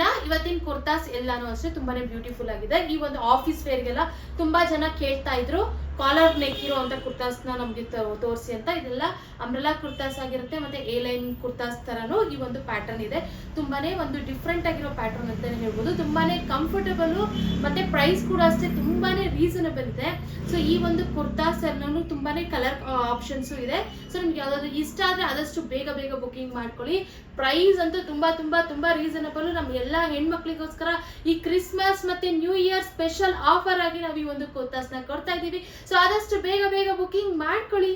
ಇನ್ನ ಇವತ್ತಿನ ಕುರ್ತಾಸ್ ಎಲ್ಲಾನು ಅಷ್ಟೇ ತುಂಬಾನೇ ಬ್ಯೂಟಿಫುಲ್ ಆಗಿದೆ. ಈ ಒಂದು ಆಫೀಸ್ ವೇರ್ಗೆಲ್ಲ ತುಂಬಾ ಜನ ಕೇಳ್ತಾ ಇದ್ರು. ಕಾಲರ್ ನೆಕ್ ಇರುವಂತ ಕುರ್ತಾಸ್ನ ನಮಗೆ ತೋರಿಸಿ ಅಂತ ಇದೆಲ್ಲ ಅಂಬ್ರೆಲಾ ಕುರ್ತಾಸ್ ಆಗಿರುತ್ತೆ ಮತ್ತೆ ಎ ಲೈನ್ ಕುರ್ತಾಸ್ ತರನು ಈ ಒಂದು ಪ್ಯಾಟರ್ನ್ ಇದೆ. ತುಂಬಾನೇ ಒಂದು ಡಿಫ್ರೆಂಟ್ ಆಗಿರೋ ಪ್ಯಾಟರ್ನ್ ಅಂತಾನೆ ಹೇಳ್ಬೋದು. ತುಂಬಾನೇ ಕಂಫರ್ಟಬಲ್ ಮತ್ತೆ ಪ್ರೈಸ್ ಕೂಡ ಅಷ್ಟೇ ತುಂಬಾನೇ ರೀಸನಬಲ್ ಇದೆ. ಸೊ ಈ ಒಂದು ಕುರ್ತಾಸ್ ಅನ್ನೋನು ತುಂಬಾನೇ ಕಲರ್ ಆಪ್ಷನ್ಸ್ ಇದೆ. ಸೊ ನಿಮ್ಗೆ ಯಾವ್ದಾದ್ರು ಇಷ್ಟ ಆದ್ರೆ ಆದಷ್ಟು ಬೇಗ ಬೇಗ ಬುಕಿಂಗ್ ಮಾಡ್ಕೊಳ್ಳಿ. ಪ್ರೈಸ್ ಅಂತೂ ತುಂಬಾ ತುಂಬಾ ತುಂಬಾ ರೀಸನಬಲ್ ನಮ್ಮ ಎಲ್ಲಾ ಹೆಣ್ಮಕ್ಳಿಗೋಸ್ಕರ ಈ ಕ್ರಿಸ್ಮಸ್ ಮತ್ತೆ ನ್ಯೂ ಇಯರ್ ಸ್ಪೆಷಲ್ ಆಫರ್ ಆಗಿ ನಾವು ಈ ಒಂದು ಕುರ್ತಾಸ್ನ ಕೊಡ್ತಾ ಇದೀವಿ ಸೊ ಆದಷ್ಟು ಬೇಗ ಬೇಗ ಬುಕಿಂಗ್ ಮಾಡ್ಕೊಳ್ಳಿ.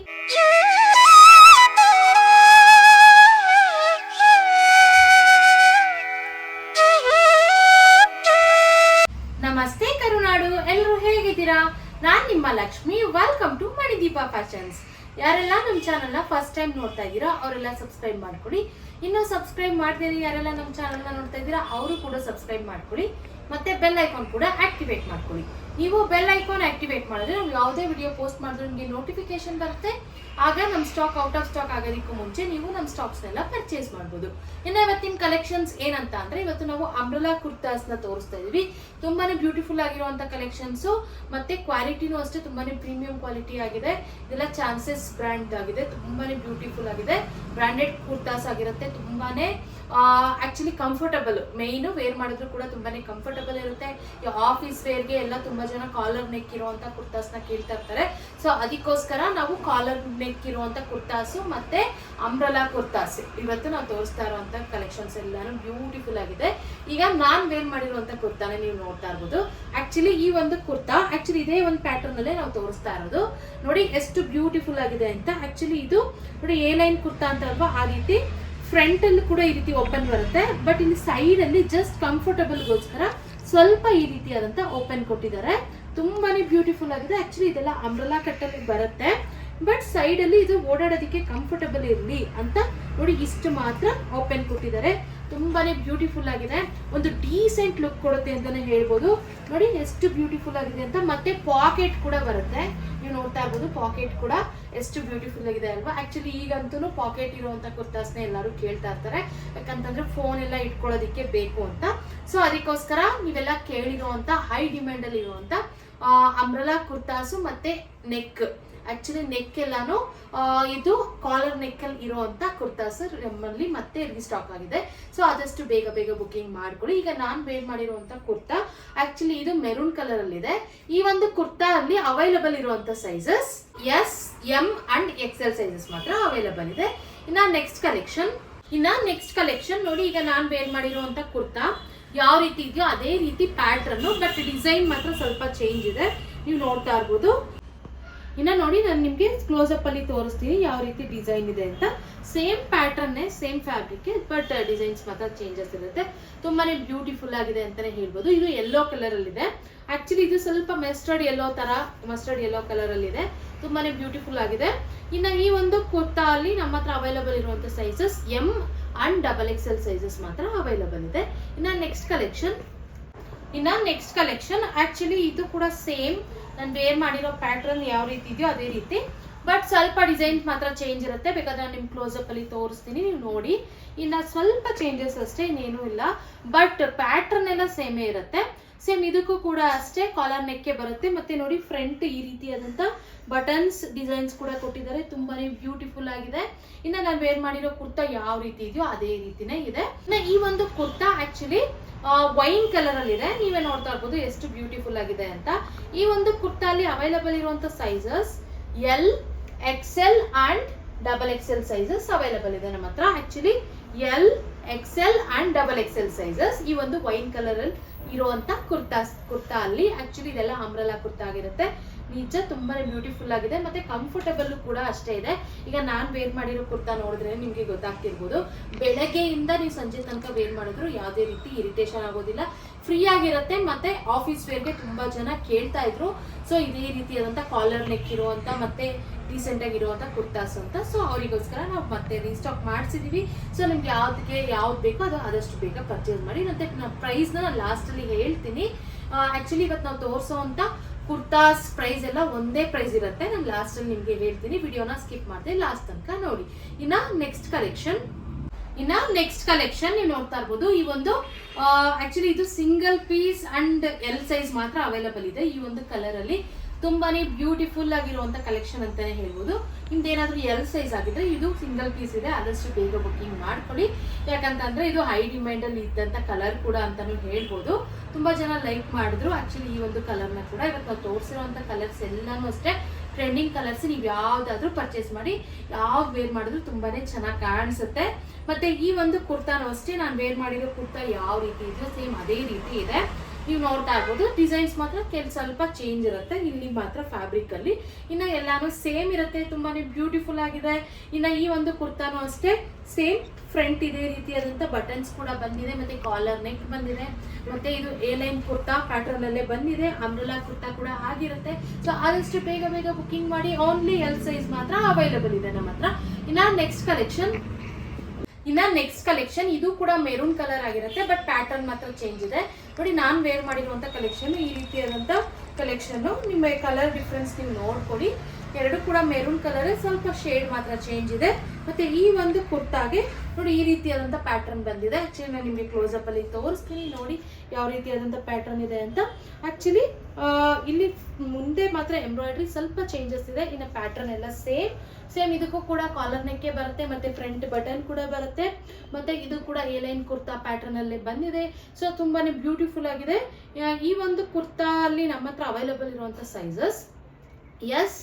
ನಮಸ್ತೆ ಕರುನಾಡು ಎಲ್ಲರೂ ಹೇಗಿದ್ದೀರಾ? ನಾನು ನಿಮ್ಮ Lakshmi welcome to Manideepa fashions ಯಾರೆಲ್ಲ ನಮ್ಮ ಚಾನಲ್ನ ಫಸ್ಟ್ ಟೈಮ್ ನೋಡ್ತಾ ಇದ್ದೀರಾ, ಅವರೆಲ್ಲ ಸಬ್ಸ್ಕ್ರೈಬ್ ಮಾಡ್ಕೊಳ್ಳಿ. ಇನ್ನೂ ಸಬ್ಸ್ಕ್ರೈಬ್ ಮಾಡ್ತೀರಿ ಯಾರೆಲ್ಲ ನಮ್ಮ ಚಾನಲ್ನ ನೋಡ್ತಾ ಇದ್ದೀರಾ, ಅವರು ಕೂಡ ಸಬ್ಸ್ಕ್ರೈಬ್ ಮಾಡ್ಕೊಳ್ಳಿ. ಮತ್ತೆ ಬೆಲ್ ಐಕಾನ್ ಕೂಡ ಆಕ್ಟಿವೇಟ್ ಮಾಡ್ಕೊಳ್ಳಿ. ನೀವು ಬೆಲ್ ಐಕಾನ್ ಆಕ್ಟಿವೇಟ್ ಮಾಡಿದ್ರೆ ನಾವು ಯಾವುದೇ ವಿಡಿಯೋ ಪೋಸ್ಟ್ ಮಾಡಿದ್ರೆ ನಿಮಗೆ ನೋಟಿಫಿಕೇಶನ್ ಬರುತ್ತೆ. ಆಗ ನಮ್ಮ ಸ್ಟಾಕ್ ಔಟ್ ಆಫ್ ಸ್ಟಾಕ್ ಆಗೋದಕ್ಕೂ ಮುಂಚೆ ನೀವು ನಮ್ಮ ಸ್ಟಾಕ್ಸ್ನೆಲ್ಲ ಪರ್ಚೇಸ್ ಮಾಡ್ಬೋದು. ಇನ್ನು ಇವತ್ತಿನ ಕಲೆಕ್ಷನ್ಸ್ ಏನಂತ ಅಂದ್ರೆ ಇವತ್ತು ನಾವು ಅಂಬ್ರಲಾ ಕುರ್ತಾಸ್ನ ತೋರಿಸ್ತಾ ಇದೀವಿ. ತುಂಬಾನೇ ಬ್ಯೂಟಿಫುಲ್ ಆಗಿರುವಂಥ ಕಲೆಕ್ಷನ್ಸು ಮತ್ತೆ ಕ್ವಾಲಿಟಿನೂ ಅಷ್ಟೇ ತುಂಬಾನೇ ಪ್ರೀಮಿಯಂ ಕ್ವಾಲಿಟಿ ಆಗಿದೆ. ಇದೆಲ್ಲ ಚಾನ್ಸಸ್ ಬ್ರ್ಯಾಂಡ್ ಆಗಿದೆ. ತುಂಬಾನೇ ಬ್ಯೂಟಿಫುಲ್ ಆಗಿದೆ. ಬ್ರ್ಯಾಂಡೆಡ್ ಕುರ್ತಾಸ್ ಆಗಿರುತ್ತೆ ತುಂಬಾನೇ. ಆಕ್ಚುಲಿ ಕಂಫರ್ಟಬಲ್ ಮೇಯ್ನು ವೇರ್ ಮಾಡಿದ್ರು ಕೂಡ ತುಂಬಾನೇ ಕಂಫರ್ಟಬಲ್ ಇರುತ್ತೆ. ಆಫೀಸ್ ವೇರ್ಗೆ ಎಲ್ಲ ತುಂಬಾ ಜನ ಕಾಲರ್ ನೆಕ್ ಇರುವಂತ ಕುರ್ತಾಸ್ನ ಕೇಳ್ತಾ ಇರ್ತಾರೆ. ಸೊ ಅದಕ್ಕೋಸ್ಕರ ನಾವು ಕಾಲರ್ ನೆಕ್ ಇರುವಂತ ಕುರ್ತಾಸು ಮತ್ತೆ ಅಂಬ್ರಲಾ ಕುರ್ತಾಸ್. ಇವತ್ತು ನಾವು ತೋರಿಸ್ತಾ ಇರುವಂತ ಕಲೆಕ್ಷನ್ಸ್ ಎಲ್ಲಾನು ಬ್ಯೂಟಿಫುಲ್ ಆಗಿದೆ. ಈಗ ನಾನ್ ವೇರ್ ಮಾಡಿರುವಂತ ಕುರ್ತಾನೆ ನೀವು ನೋಡ್ತಾ ಇರ್ಬೋದು. ಆಕ್ಚುಲಿ ಈ ಒಂದು ಕುರ್ತಾ ಆಕ್ಚುಲಿ ಇದೇ ಒಂದು ಪ್ಯಾಟರ್ನ್ ಅಲ್ಲೇ ನಾವು ತೋರಿಸ್ತಾ ಇರೋದು. ನೋಡಿ, ಎಷ್ಟು ಬ್ಯೂಟಿಫುಲ್ ಆಗಿದೆ ಅಂತ. ಆಕ್ಚುಲಿ ಇದು ನೋಡಿ ಎ ಲೈನ್ ಕುರ್ತಾ ಅಂತ ಅಲ್ವಾ? ಆ ರೀತಿ ಫ್ರಂಟ್ ಅಲ್ಲಿ ಕೂಡ ಈ ರೀತಿ ಓಪನ್ ಬರುತ್ತೆ. ಬಟ್ ಇಲ್ಲಿ ಸೈಡ್ ಅಲ್ಲಿ ಜಸ್ಟ್ ಕಂಫರ್ಟಬಲ್ಗೋಸ್ಕರ ಸ್ವಲ್ಪ ಈ ರೀತಿಯಾದಂತ ಓಪನ್ ಕೊಟ್ಟಿದ್ದಾರೆ. ತುಂಬಾನೇ ಬ್ಯೂಟಿಫುಲ್ ಆಗಿದೆ. ಆಕ್ಚುಲಿ ಇದೆಲ್ಲ ಅಂಬ್ರಲಾ ಕಟ್ಟಲ್ಲಿ ಬರುತ್ತೆ. ಬಟ್ ಸೈಡ್ ಅಲ್ಲಿ ಇದು ಓಡಾಡೋದಕ್ಕೆ ಕಂಫರ್ಟಬಲ್ ಇರಲಿ ಅಂತ ನೋಡಿ ಇಷ್ಟು ಮಾತ್ರ ಓಪನ್ ಕೊಟ್ಟಿದ್ದಾರೆ. ತುಂಬಾನೇ ಬ್ಯೂಟಿಫುಲ್ ಆಗಿದೆ. ಒಂದು ಡೀಸೆಂಟ್ ಲುಕ್ ಕೊಡುತ್ತೆ ಅಂತಾನೆ ಹೇಳ್ಬೋದು. ನೋಡಿ ಎಷ್ಟು ಬ್ಯೂಟಿಫುಲ್ ಆಗಿದೆ ಅಂತ. ಮತ್ತೆ ಪಾಕೆಟ್ ಕೂಡ ಬರುತ್ತೆ. ನೀವು ನೋಡ್ತಾ ಇರ್ಬೋದು ಪಾಕೆಟ್ ಕೂಡ. ಎಷ್ಟು ಬ್ಯೂಟಿಫುಲ್ ಆಗಿದೆ ಅಲ್ವಾ? ಆಕ್ಚುಲಿ ಈಗಂತೂ ಪಾಕೆಟ್ ಇರುವಂತ ಕುರ್ತಾಸ್ನ ಎಲ್ಲರೂ ಕೇಳ್ತಾ ಇರ್ತಾರೆ. ಯಾಕಂತಂದ್ರೆ ಫೋನ್ ಎಲ್ಲ ಇಟ್ಕೊಳ್ಳೋದಿಕ್ಕೆ ಬೇಕು ಅಂತ. ಸೊ ಅದಕ್ಕೋಸ್ಕರ ನೀವೆಲ್ಲ ಕೇಳಿರುವಂತ ಹೈ ಡಿಮ್ಯಾಂಡ್ ಅಲ್ಲಿ ಇರುವಂತ ಅಂಬ್ರಲಾ ಕುರ್ತಾಸು ಮತ್ತೆ ನೆಕ್ ಆಕ್ಚುಲಿ ನೆಕ್ ಎಲ್ಲಾನು ಇದು ಕಾಲರ್ ನೆಕ್ ಅಲ್ಲಿ ಇರುವಂತ ಕುರ್ತಾಸ್ ನಮ್ಮಲ್ಲಿ ಮತ್ತೆ ಸ್ಟಾಕ್ ಆಗಿದೆ. ಸೊ ಆದಷ್ಟು ಬೇಗ ಬೇಗ ಬುಕಿಂಗ್ ಮಾಡ್ಕೊಳ್ಳಿ ಈಗ ನಾನ್ ವೇರ್ ಮಾಡಿರುವಂತ ಕುರ್ತಾ ಆಕ್ಚುಲಿ ಇದು ಮೆರೂನ್ ಕಲರ್ ಅಲ್ಲಿ ಇದೆ ಈ ಒಂದು ಕುರ್ತಾ ಅಲ್ಲಿ ಅವೈಲಬಲ್ ಇರುವಂತ sizes S M and XL sizes ಮಾತ್ರ ಅವೈಲಬಲ್ ಇದೆ. ಇನ್ನ ನೆಕ್ಸ್ಟ್ ಕಲೆಕ್ಷನ್ ಇನ್ನ ನೆಕ್ಸ್ಟ್ ಕಲೆಕ್ಷನ್ ನೋಡಿ, ಈಗ ನಾನ್ ವೇರ್ ಮಾಡಿರುವಂತ ಕುರ್ತಾ, ಯಾವ ರೀತಿ ಇದೆಯೋ ಅದೇ ರೀತಿ ಪ್ಯಾಟ್ರನ್ ಬಟ್ ಡಿಸೈನ್ ಮಾತ್ರ ಸ್ವಲ್ಪ ಚೇಂಜ್ ಇದೆ. ನೀವು ನೋಡ್ತಾ ಇರ್ಬೋದು. ಇನ್ನ ನೋಡಿ, ನಾನು ನಿಮ್ಗೆ ಕ್ಲೋಸ್ ಅಪ್ ಅಲ್ಲಿ ತೋರಿಸ್ತೀನಿ ಯಾವ ರೀತಿ ಡಿಸೈನ್ ಇದೆ ಅಂತ. Same pattern same fabric but designs ಮಾತ್ರ ಚೇಂಜಸ್ ಇರುತ್ತೆ. ತುಂಬಾನೇ ಬ್ಯೂಟಿಫುಲ್ ಆಗಿದೆ ಅಂತಾನೆ ಹೇಳ್ಬೋದು. ಇದು ಯೆಲ್ಲೋ ಕಲರ್ ಅಲ್ಲಿ ಇದೆ ಆಕ್ಚುಲಿ ಇದು ಸ್ವಲ್ಪ ಮಸ್ಟರ್ಡ್ ಯೆಲ್ಲೋ ತರ ಮಸ್ಟರ್ಡ್ ಯೆಲ್ಲೋ ಕಲರ್ ಅಲ್ಲಿ ಇದೆ ತುಂಬಾನೇ ಬ್ಯೂಟಿಫುಲ್ ಆಗಿದೆ. ಇನ್ನ ಈ ಒಂದು ಕುರ್ತಾ ಅಲ್ಲಿ ನಮ್ಮ ಹತ್ರ ಅವೈಲಬಲ್ ಇರುವಂತ sizes M and double X L sizes ಮಾತ್ರ ಅವೈಲಬಲ್ ಇದೆ. ಇನ್ನ ನೆಕ್ಸ್ಟ್ ಕಲೆಕ್ಷನ್ ಇನ್ನ ನೆಕ್ಸ್ಟ್ ಕಲೆಕ್ಷನ್ ಆಕ್ಚುಲಿ ಇದು ಕೂಡ ಸೇಮ್ ನಾನು ವೇರ್ ಮಾಡಿರೋ ಪ್ಯಾಟ್ರನ್ ಯಾವ ರೀತಿ ಇದೆಯೋ ಅದೇ ರೀತಿ. ಬಟ್ ಸ್ವಲ್ಪ ಡಿಸೈನ್ಸ್ ಮಾತ್ರ ಚೇಂಜ್ ಇರುತ್ತೆ. ಬೇಕಾದ್ರೆ ನಾನು ನಿಮ್ಮ ಕ್ಲೋಸ್ ಅಪ್ ಅಲ್ಲಿ ತೋರಿಸ್ತೀನಿ. ನೀವು ನೋಡಿ. ಇನ್ನ ಸ್ವಲ್ಪ ಚೇಂಜಸ್ ಅಷ್ಟೇ, ಇನ್ನೇನು ಇಲ್ಲ. ಬಟ್ ಪ್ಯಾಟ್ರನ್ ಎಲ್ಲ ಸೇಮೇ ಇರುತ್ತೆ. ಸೇಮ್ ಇದಕ್ಕೂ ಕೂಡ ಅಷ್ಟೇ ಕಾಲರ್ ನೆಕ್ಕೆ ಬರುತ್ತೆ. ಮತ್ತೆ ನೋಡಿ ಫ್ರಂಟ್ ಈ ರೀತಿಯಾದಂತ ಬಟನ್ಸ್ ಡಿಸೈನ್ಸ್ ಕೂಡ ಕೊಟ್ಟಿದ್ದಾರೆ. ತುಂಬಾನೇ ಬ್ಯೂಟಿಫುಲ್ ಆಗಿದೆ. ಇನ್ನ ನಾನು ವೇರ್ ಮಾಡಿರೋ ಕುರ್ತಾ ಯಾವ ರೀತಿ ಇದೆಯೋ ಅದೇ ರೀತಿನೇ ಇದೆ. ಈ ಒಂದು ಕುರ್ತಾ ಆಕ್ಚುಲಿ ವೈನ್ ಕಲರ್ ಅಲ್ಲಿ ಇದೆ ನೀವೇ ನೋಡ್ತಾ ಇರ್ಬೋದು ಎಷ್ಟು ಬ್ಯೂಟಿಫುಲ್ ಆಗಿದೆ ಅಂತ. ಈ ಒಂದು ಕುರ್ತಾ ಅಲ್ಲಿ ಅವೈಲಬಲ್ ಇರುವಂತ sizes L XL and double XL sizes available ಇದೆ ನಮ್ಮ ಹತ್ರ. Actually L XL and double XL sizes ಈ ಒಂದು ವೈನ್ ಕಲರ್ ಅಲ್ಲಿ ಇರುವಂತ ಕುರ್ತಾ ಕುರ್ತಾ ಅಲ್ಲಿ. ಆಕ್ಚುಲಿ ಇದೆಲ್ಲ ಅಂಬ್ರಲಾ ಕುರ್ತಾ ಆಗಿರುತ್ತೆ. ನಿಜ ತುಂಬಾನೇ ಬ್ಯೂಟಿಫುಲ್ ಆಗಿದೆ. ಮತ್ತೆ ಕಂಫರ್ಟಬಲ್ ಕೂಡ ಅಷ್ಟೇ ಇದೆ. ಈಗ ನಾನು ವೇರ್ ಮಾಡಿರೋ ಕುರ್ತಾ ನೋಡಿದ್ರೆ ನಿಮ್ಗೆ ಗೊತ್ತಾಗ್ತಿರ್ಬೋದು. ಬೆಳಗ್ಗೆಯಿಂದ ನೀವು ಸಂಜೆ ತನಕ ವೇರ್ ಮಾಡಿದ್ರು ಯಾವುದೇ ರೀತಿ ಇರಿಟೇಷನ್ ಆಗೋದಿಲ್ಲ. ಫ್ರೀ ಆಗಿರುತ್ತೆ, ಮತ್ತೆ ಆಫೀಸ್ ವೇರ್ಗೆ ತುಂಬಾ ಜನ ಕೇಳ್ತಾ ಇದ್ರು. ಸೊ ಇದೇ ರೀತಿಯಾದಂತ ಕಾಲರ್ ನೆಕ್ ಇರುವಂತ, ಮತ್ತೆ ರೀಸೆಂಟ್ ಆಗಿರುವಂತ ಕುರ್ತಾಸ್ ಅಂತ. ಸೊ ಅವರಿಗೋಸ್ಕರ ನಾವು ಮತ್ತೆ ರೀಸ್ಟಾಕ್ ಮಾಡಿಸಿದೀವಿ. ಸೊ ನಿಮ್ಗೆ ಯಾವ್ದಕ್ಕೆ ಯಾವ್ದು ಬೇಕೋ ಅದು ಆದಷ್ಟು ಬೇಗ ಪರ್ಚೇಸ್ ಮಾಡಿ. ಮತ್ತೆ ಪ್ರೈಸ್ನ ನಾನು ಲಾಸ್ಟಲ್ಲಿ ಹೇಳ್ತೀನಿ. ಆಕ್ಚುಲಿ ಇವತ್ತು ನಾವು ತೋರಿಸೋವಂಥ ಕುರ್ತಾಸ್ ಪ್ರೈಸ್ ಎಲ್ಲ ಒಂದೇ ಪ್ರೈಸ್ ಇರುತ್ತೆ. ನಾನು ಲಾಸ್ಟಲ್ಲಿ ನಿಮಗೆ ಹೇಳ್ತೀನಿ. ವಿಡಿಯೋನ ಸ್ಕಿಪ್ ಮಾಡಿದೆ ಲಾಸ್ಟ್ ತನಕ ನೋಡಿ. ಇನ್ನ ನೆಕ್ಸ್ಟ್ ಕಲೆಕ್ಷನ್ ಇನ್ನ ನೆಕ್ಸ್ಟ್ ಕಲೆಕ್ಷನ್ ನೀವು ನೋಡ್ತಾ ಇರ್ಬೋದು. ಈ ಒಂದು ಆಕ್ಚುಲಿ ಇದು single piece and L size ಮಾತ್ರ ಅವೈಲಬಲ್ ಇದೆ. ಈ ಒಂದು ಕಲರ್ ಅಲ್ಲಿ ತುಂಬಾನೇ ಬ್ಯೂಟಿಫುಲ್ ಆಗಿರುವಂತ ಕಲೆಕ್ಷನ್ ಅಂತಾನೆ ಹೇಳ್ಬೋದು. ನಿಮ್ದೇನಾದ್ರೂ ಎಲ್ ಸೈಜ್ ಆಗಿದ್ರೆ ಇದು ಸಿಂಗಲ್ ಪೀಸ್ ಇದೆ, ಆದಷ್ಟು ಬೇಗ ಬುಕ್ಕಿಂಗ್ ಮಾಡ್ಕೊಳ್ಳಿ. ಯಾಕಂತಂದ್ರೆ ಇದು ಹೈ ಡಿಮ್ಯಾಂಡ್ ಅಲ್ಲಿ ಇದ್ದಂತ ಕಲರ್ ಕೂಡ ಅಂತಾನು ಹೇಳ್ಬೋದು. ತುಂಬಾ ಜನ ಲೈಕ್ ಮಾಡಿದ್ರು. ಆಕ್ಚುಲಿ ಈ ಒಂದು ಕಲರ್ನ ಕೂಡ ಇವತ್ತು ನಾವು ತೋರಿಸಿರುವಂತ ಕಲರ್ಸ್ ಎಲ್ಲಾನು ಅಷ್ಟೇ. ಟ್ರೆಂಡಿಂಗ್ ಕಲರ್ಸ್ ನೀವು ಯಾವ್ದಾದ್ರೂ ಪರ್ಚೇಸ್ ಮಾಡಿ ಯಾವ್ದು ವೇರ್ ಮಾಡಿದ್ರು ತುಂಬಾನೇ ಚೆನ್ನಾಗಿ ಕಾಣಿಸುತ್ತೆ. ಮತ್ತೆ ಈ ಒಂದು ಕುರ್ತಾನು ಅಷ್ಟೇ, ನಾನು ವೇರ್ ಮಾಡಿರೋ ಕುರ್ತಾ ಯಾವ ರೀತಿ ಇದೆಯೋ ಸೇಮ್ ಅದೇ ರೀತಿ ಇದೆ. ನೀವು ನೋಡ್ತಾ ಇರ್ಬೋದು ಡಿಸೈನ್ಸ್ ಮಾತ್ರ ಕೆಲ ಸ್ವಲ್ಪ ಚೇಂಜ್ ಇರುತ್ತೆ. ಇಲ್ಲಿ ಮಾತ್ರ ಫ್ಯಾಬ್ರಿಕ್ ಅಲ್ಲಿ. ಇನ್ನ ಎಲ್ಲಾನು ಸೇಮ್ ಇರುತ್ತೆ, ತುಂಬಾನೇ ಬ್ಯೂಟಿಫುಲ್ ಆಗಿದೆ. ಇನ್ನ ಈ ಒಂದು ಕುರ್ತಾನು ಅಷ್ಟೇ ಸೇಮ್ ಫ್ರಂಟ್ ಇದೇ ರೀತಿಯಾದಂತ ಬಟನ್ಸ್ ಕೂಡ ಬಂದಿದೆ, ಮತ್ತೆ ಕಾಲರ್ ನೆಕ್ ಬಂದಿದೆ, ಮತ್ತೆ ಇದು ಎ ಲೈನ್ ಕುರ್ತಾ ಪ್ಯಾಟರ್ನ್ ಅಲ್ಲೇ ಬಂದಿದೆ ಅಂಬ್ರೆಲಾ ಕುರ್ತಾ ಕೂಡ ಆಗಿರುತ್ತೆ. ಸೊ ಆದಷ್ಟು ಬೇಗ ಬೇಗ ಬುಕಿಂಗ್ ಮಾಡಿ ಓನ್ಲಿ ಎಲ್ ಸೈಜ್ ಮಾತ್ರ ಅವೈಲೇಬಲ್ ಇದೆ ನಮ್ಮ ಹತ್ರ. ಇನ್ನ ನೆಕ್ಸ್ಟ್ ಕಲೆಕ್ಷನ್ ಇನ್ನ ನೆಕ್ಸ್ಟ್ ಕಲೆಕ್ಷನ್ ಇದು ಕೂಡ ಮೆರೂನ್ ಕಲರ್ ಆಗಿರುತ್ತೆ ಬಟ್ ಪ್ಯಾಟರ್ನ್ ಮಾತ್ರ ಚೇಂಜ್ ಇದೆ. ನೋಡಿ, ನಾನು ವೇರ್ ಮಾಡಿರುವಂತ ಕಲೆಕ್ಷನ್ ಈ ರೀತಿಯಾದಂತ ಕಲೆಕ್ಷನ್ ನಿಮ್ಮ ಕಲರ್ ಡಿಫ್ರೆನ್ಸ್ ನೀವು ನೋಡ್ಕೊಡಿ ಎರಡು ಕೂಡ ಮೆರೂನ್ ಕಲರ್ ಸ್ವಲ್ಪ ಶೇಡ್ ಮಾತ್ರ ಚೇಂಜ್ ಇದೆ. ಮತ್ತೆ ಈ ಒಂದು ಕುರ್ತಾಗೆ ನೋಡಿ ಈ ರೀತಿಯಾದಂತ ಪ್ಯಾಟರ್ನ್ ಬಂದಿದೆ. ಆಕ್ಚುಲಿ ನಾನು ನಿಮಗೆ ಕ್ಲೋಸಪ್ ಅಲ್ಲಿ ತೋರಿಸ್ತೀನಿ. ನೋಡಿ ಯಾವ ರೀತಿಯಾದಂತ ಪ್ಯಾಟರ್ನ್ ಇದೆ ಅಂತ. ಆಕ್ಚುಲಿ ಇಲ್ಲಿ ಮುಂದೆ ಮಾತ್ರ ಎಂಬ್ರಾಯ್ಡ್ರಿ ಸ್ವಲ್ಪ ಚೇಂಜಸ್ ಇದೆ. ಇನ್ನು ಪ್ಯಾಟರ್ನ್ ಎಲ್ಲ ಸೇಮ್ ಸೇಮ್ ಇದಕ್ಕೂ ಕೂಡ ಕಾಲರ್ ನೆಕ್ಕೆ ಬರುತ್ತೆ, ಮತ್ತೆ ಫ್ರಂಟ್ ಬಟನ್ ಕೂಡ ಬರುತ್ತೆ. ಮತ್ತೆ ಇದು ಕೂಡ ಎ ಲೈನ್ ಕುರ್ತಾ ಪ್ಯಾಟರ್ನ್ ಅಲ್ಲಿ ಬಂದಿದೆ. ಸೊ ತುಂಬಾನೇ ಬ್ಯೂಟಿಫುಲ್ ಆಗಿದೆ. ಈ ಒಂದು ಕುರ್ತಾ ಅಲ್ಲಿ ನಮ್ಮ ಹತ್ರ ಅವೈಲಬಲ್ ಇರುವಂತ sizes S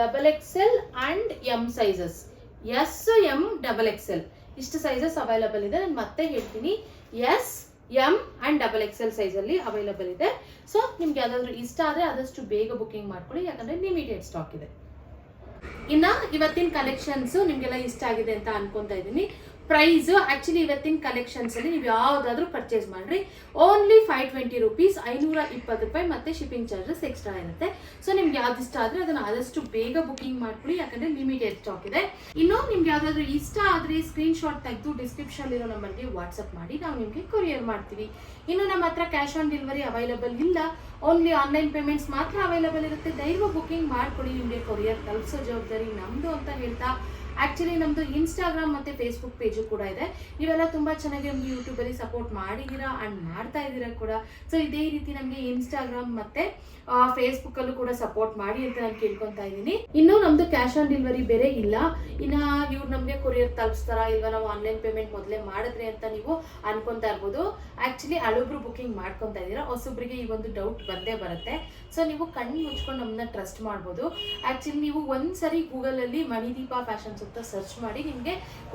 double XL and M sizes S M double XL ಇಷ್ಟು ಸೈಜಸ್ ಅವೈಲಬಲ್ ಇದೆ. ನಾನು ಮತ್ತೆ ಹೇಳ್ತೀನಿ. S M and double XL ಸೈಜಲ್ಲಿ ಅವೈಲಬಲ್ ಇದೆ. ಸೊ ನಿಮ್ಗೆ ಯಾವ್ದಾದ್ರು ಇಷ್ಟ ಆದರೆ ಆದಷ್ಟು ಬೇಗ ಬುಕಿಂಗ್ ಮಾಡ್ಕೊಳ್ಳಿ. ಯಾಕಂದ್ರೆ ಲಿಮಿಟೆಡ್ ಸ್ಟಾಕ್ ಇದೆ. ಇನ್ನು ಇವತ್ತಿನ ಕಲೆಕ್ಷನ್ಸು ನಿಮಗೆಲ್ಲ ಇಷ್ಟ ಆಗಿದೆ ಅಂತ ಅನ್ಕೊತಾ ಇದ್ದೀನಿ. ಪ್ರೈಸ್ ಆಕ್ಚುಲಿ ಇವತ್ತಿನ ಕಲೆಕ್ಷನ್ಸ್ ಅಲ್ಲಿ ನೀವು ಯಾವುದಾದ್ರೂ ಪರ್ಚೇಸ್ ಮಾಡಿರಿ. ಓನ್ಲಿ ಫೈವ್ ಟ್ವೆಂಟಿ ರುಪೀಸ್ ಐನೂರ ಇಪ್ಪತ್ತು ರೂಪಾಯಿ ಮತ್ತೆ ಶಿಪ್ಪಿಂಗ್ ಚಾರ್ಜಸ್ ಎಕ್ಸ್ಟ್ರಾ ಇರುತ್ತೆ. ಸೊ ನಿಮ್ಗೆ ಯಾವ್ದು ಇಷ್ಟ ಆದ್ರೆ ಅದನ್ನ ಆದಷ್ಟು ಬೇಗ ಬುಕಿಂಗ್ ಮಾಡ್ಕೊಳ್ಳಿ ಯಾಕಂದ್ರೆ ಲಿಮಿಟೆಡ್ ಸ್ಟಾಕ್ ಇದೆ. ಇನ್ನು ನಿಮ್ಗೆ ಯಾವುದಾದ್ರೂ ಇಷ್ಟ ಆದ್ರೆ ಸ್ಕ್ರೀನ್ ಶಾಟ್ ತೆಗೆದು ಡಿಸ್ಕ್ರಿಪ್ಷನ್ ಇರೋ ನಂಬರ್ಗೆ ವಾಟ್ಸಪ್ ಮಾಡಿ, ನಾವು ನಿಮಗೆ ಕೊರಿಯರ್ ಮಾಡ್ತೀವಿ. ಇನ್ನು ನಮ್ಮ ಹತ್ರ ಕ್ಯಾಶ್ ಆನ್ ಡೆಲಿವರಿ ಅವೈಲಬಲ್ ಇಲ್ಲ. ಓನ್ಲಿ ಆನ್ಲೈನ್ ಪೇಮೆಂಟ್ಸ್ ಮಾತ್ರ ಅವೈಲಬಲ್ ಇರುತ್ತೆ. ದೈವ ಬುಕಿಂಗ್ ಮಾಡ್ಕೊಳ್ಳಿ ನಿಮಗೆ ಕೊರಿಯರ್ ತಲುಪಿಸೋ ಜವಾಬ್ದಾರಿ ನಮ್ಮದು ಅಂತ ಹೇಳ್ತಾ ಆಕ್ಚುಲಿ ನಮ್ದು ಇನ್ಸ್ಟಾಗ್ರಾಮ್ ಮತ್ತೆ ಫೇಸ್ಬುಕ್ ಪೇಜು ಕೂಡ ಇದೆ. ನೀವೆಲ್ಲ ತುಂಬಾ ಚೆನ್ನಾಗಿ ನಮ್ಗೆ ಯೂಟ್ಯೂಬ್ ಅಲ್ಲಿ ಸಪೋರ್ಟ್ ಮಾಡಿದ್ದೀರಾ ಅಂಡ್ ಮಾಡ್ತಾ ಇದ್ದೀರಾ ಕೂಡ. ಸೊ ಇದೇ ರೀತಿ ನಮಗೆ ಇನ್ಸ್ಟಾಗ್ರಾಮ್ ಮತ್ತೆ ಫೇಸ್ಬುಕ್ ಅಲ್ಲೂ ಕೂಡ ಸಪೋರ್ಟ್ ಮಾಡಿ ಅಂತ ನಾನು ಕೇಳ್ಕೊತಾ ಇದ್ದೀನಿ. ಇನ್ನು ನಮ್ದು ಕ್ಯಾಶ್ ಆನ್ ಡೆಲಿವರಿ ಬೇರೆ ಇಲ್ಲ. ಇನ್ನ ಇವ್ರು ನಮಗೆ ಕೊರಿಯರ್ ತಲುಪಿಸ್ತಾರ ಇಲ್ವಾ ನಾವು ಆನ್ಲೈನ್ ಪೇಮೆಂಟ್ ಮೊದಲೇ ಮಾಡಿದ್ರೆ ಅಂತ ನೀವು ಅನ್ಕೊತಾ ಇರ್ಬೋದು. ಆಕ್ಚುಲಿ ಹಳೊಬ್ರು ಬುಕಿಂಗ್ ಮಾಡ್ಕೊಂತಾ ಇದ್ದೀರಾ ಹೊಸೊಬ್ರಿಗೆ ಈ ಒಂದು ಡೌಟ್ ಬಂದೇ ಬರುತ್ತೆ. ಸೊ ನೀವು ಕಣ್ಣು ಮುಚ್ಕೊಂಡು ನಮ್ಮನ್ನ ಟ್ರಸ್ಟ್ ಮಾಡ್ಬೋದು. ಆಕ್ಚುಲಿ ನೀವು ಒಂದ್ಸರಿ ಗೂಗಲ್ ಅಲ್ಲಿ ಮಣಿದೀಪ ಫ್ಯಾಷನ್ಸ್ ಅಂತ ಸರ್ಚ್ ಮಾಡಿ ನಿಮಗೆ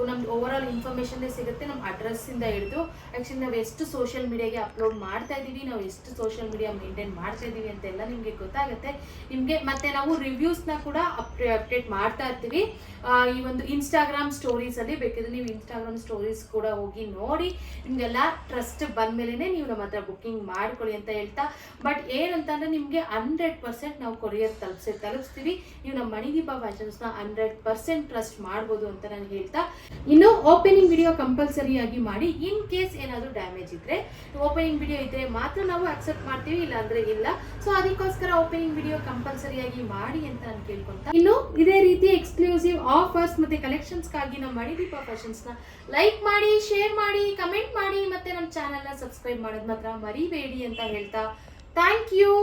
ನಮ್ದು ಓವರ್ ಆಲ್ ಇನ್ಫಾರ್ಮೇಶನ್ ಸಿಗುತ್ತೆ ನಮ್ಮ ಅಡ್ರೆಸ್ ಇಂದ ಹಿಡಿದು ಆ್ಯಕ್ಚುಲಿ ನಾವು ಎಷ್ಟು ಸೋಷಿಯಲ್ ಮೀಡಿಯಾಗೆ ಅಪ್ಲೋಡ್ ಮಾಡ್ತಾ ಇದ್ದೀವಿ, ನಾವು ಎಷ್ಟು ಸೋಷಿಯಲ್ ಮೀಡಿಯಾ ಮೇಂಟೈನ್ ಮಾಡ್ತಾ ಇದ್ದೀವಿ ಅಂತೆಲ್ಲ ನಿಮಗೆ ಗೊತ್ತಾಗುತ್ತೆ. ನಿಮಗೆ ಮತ್ತೆ ನಾವು ರಿವ್ಯೂಸ್ನ ಕೂಡ ಅಪ್ಡೇಟ್ ಮಾಡ್ತಾ ಇರ್ತೀವಿ. ಈ ಒಂದು ಇನ್ಸ್ಟಾಗ್ರಾಮ್ ಸ್ಟೋರೀಸ್ ಅಲ್ಲಿ ಬೇಕಿದ್ರೆ ನೀವು ಇನ್ಸ್ಟಾಗ್ರಾಮ್ ಸ್ಟೋರೀಸ್ ಕೂಡ ಹೋಗಿ ನೋಡಿ, ನಿಮ್ಗೆಲ್ಲ ಟ್ರಸ್ಟ್ ಬಂದ್ಮೇಲೆ ನೀವು ನಮ್ಮ ಹತ್ರ ಬುಕ್ಕಿಂಗ್ ಮಾಡ್ಕೊಳ್ಳಿ ಅಂತ ಹೇಳ್ತಾ. ಬಟ್ ಏನಂತಂದ್ರೆ ನಿಮಗೆ ಹಂಡ್ರೆಡ್ ಪರ್ಸೆಂಟ್ ನಾವು ಕೊರಿಯರ್ ತಲುಪಿಸಿ, ತಲುಪಿಸ್ತೀವಿ. ನೀವು ನಮ್ಮ ಮಣಿದೀಪ ಫ್ಯಾಷನ್ಸ್ನ ಹಂಡ್ರೆಡ್ ಪರ್ಸೆಂಟ್ ಟ್ರಸ್ಟ್ ಮಾಡ್ಬೋದು ಅಂತ ನಾನು ಹೇಳ್ತಾ, ಇನ್ನು ಓಪನಿಂಗ್ ವಿಡಿಯೋ ಕಂಪಲ್ಸರಿ ಆಗಿ ಮಾಡಿ ಇನ್ ಕೇಸ್ ಏನಾದರೂ ಡ್ಯಾಮೇಜ್ ಇದ್ರೆ. ಓಪನಿಂಗ್ ವಿಡಿಯೋ ಇದ್ರೆ ಮಾತ್ರ ನಾವು ಅಕ್ಸೆಪ್ಟ್ ಮಾಡ್ತೀವಿ ಇಲ್ಲ ಅಂದ್ರೆ ಇಲ್ಲ. ಸೊ ಅದಕ್ಕೋಸ್ಕರ ಓಪನಿಂಗ್ ವಿಡಿಯೋ ಕಂಪಲ್ಸರಿ ಆಗಿ ಮಾಡಿ ಅಂತ ನಾನು ಕೇಳ್ಕೊಂತ ಇನ್ನು ಇದೇ ರೀತಿ ಎಕ್ಸ್ಕ್ಲೂಸಿವ್ ಆಫರ್ಸ್ ಮತ್ತೆ ಕಲೆಕ್ಷನ್ಸ್ಗಾಗಿ ನಮ್ಮ ಮಣಿದೀಪ ಫ್ಯಾಷನ್ಸ್ನ ಲೈಕ್ ಮಾಡಿ ಶೇರ್ ಮಾಡಿ ಕಮೆಂಟ್ ಮಾಡಿ, ಮತ್ತೆ ನಮ್ಮ ಚಾನೆಲ್ನ ಸಬ್ಸ್ಕ್ರೈಬ್ ಮಾಡೋದು ಮಾತ್ರ ಮರಿಬೇಡಿ ಅಂತ ಹೇಳ್ತಾ. Thank you